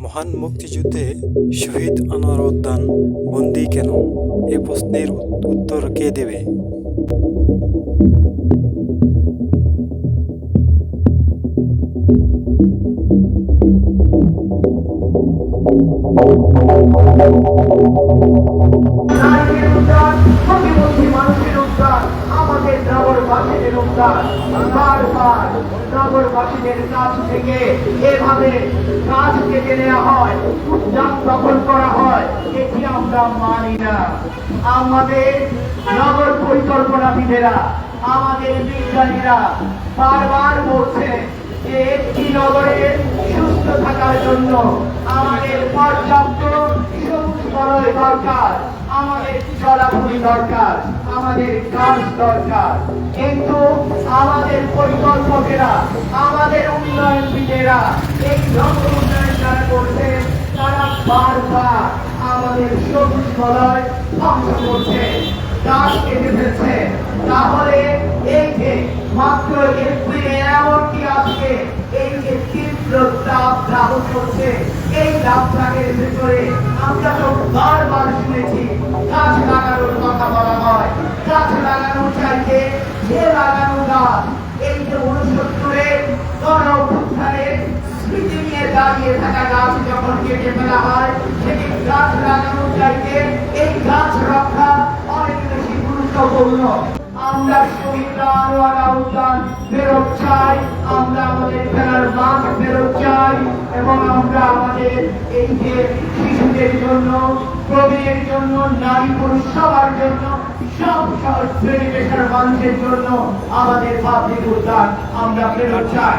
মহান মুক্তিযুদ্ধে শহীদ আনোয়ার উদ্যান বন্দী কেন? এ প্রশ্নের উত্তর কে দেবে? আমাদের নগরবাসীদের উদ্যান বারবার নগরবাসীদের কাছ থেকে এভাবে কাজ কেটে নেওয়া হয়, উদ্যান দখল করা হয়, এটি আমরা মানি না। আমাদের নগর পরিকল্পনাবিদেরা, আমাদের বিজ্ঞানীরা বারবার বলছে যে একটি নগরের সুস্থ থাকার জন্য আমাদের পর্যাপ্ত সবুজ বলয় দরকার। আমাদের জলাভূমি দরকার, আমাদের গাছ দরকার। কিন্তু আমাদের পরিকল্পকেরা, আমাদের উন্নয়নবিদেরা এই নগর উন্নয়ন যারা করছে, তারা বারবার আমাদের সবুজ বলয় ধ্বংস করছে গাছ কেটে ফেলছে। তাহলে এই যে মাত্র এপ্রিলে এমনকি আজকে এই যে তীব্র তাপ দাহ করছে। এই তাপটাকের ভেতরে আমরা তো দাঁড়িয়ে থাকা গাছ যখন কেটে ফেলা হয়, সেটি গাছ লাগানো চাইতে এই গাছ রক্ষা অনেক বেশি গুরুত্বপূর্ণ। আমরা শহীদরা উদ্যান ফেরত চাই, আমরা আমাদের খেলার মাঠ ফেরত চাই এবং আমরা আমাদের এই যে শিশুদের জন্য, প্রবীণের জন্য, নারী পুরুষ সবার জন্য, সব সব শ্রেণি পেশার মানুষের জন্য আমাদের পাবলিক উদ্যান আমরা ফেরত চাই।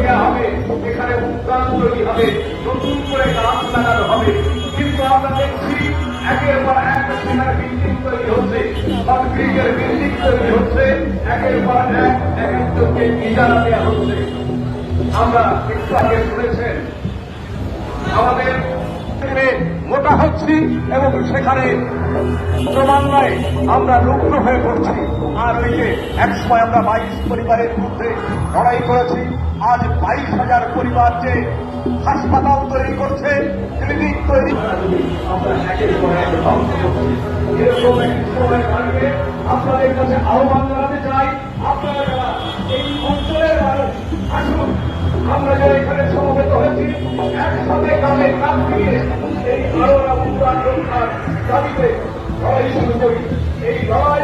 হবে উদ্যান তৈরি হবে, নতুন করে গাছ লাগানো হবে। কিন্তু আমরা দেখছি একের পর এক সেখানে বিল্ডিং তৈরি হচ্ছে কনক্রিটের বিল্ডিং তৈরি হচ্ছে, একের পর এক এক একজনকে ইজারা দেওয়া হচ্ছে। আমরা একটু আগে শুনেছেন, আমাদের মোটা হচ্ছি এবং সেখানে ক্রমান্বয়ে আমরা রুগ্ন হয়ে পড়ছি। আর ওই যে এক সময় আমরা বাইশ পরিবারের মধ্যে লড়াই করেছি, আজ বাইশ হাজার পরিবার যে হাসপাতাল তৈরি করছে, ক্লিনিক তৈরি আপনাদের কাছে আহ্বান জানাতে চাই, আপনারা এই অঞ্চলের মানুষ, আসুন, আমরা যারা এখানে সমবেত হয়েছি, একসাথে কামে কাজ দিয়ে এই ধারণা উদ্যান রক্ষার দাবিতে লড়াই শুরু করি এই লড়াই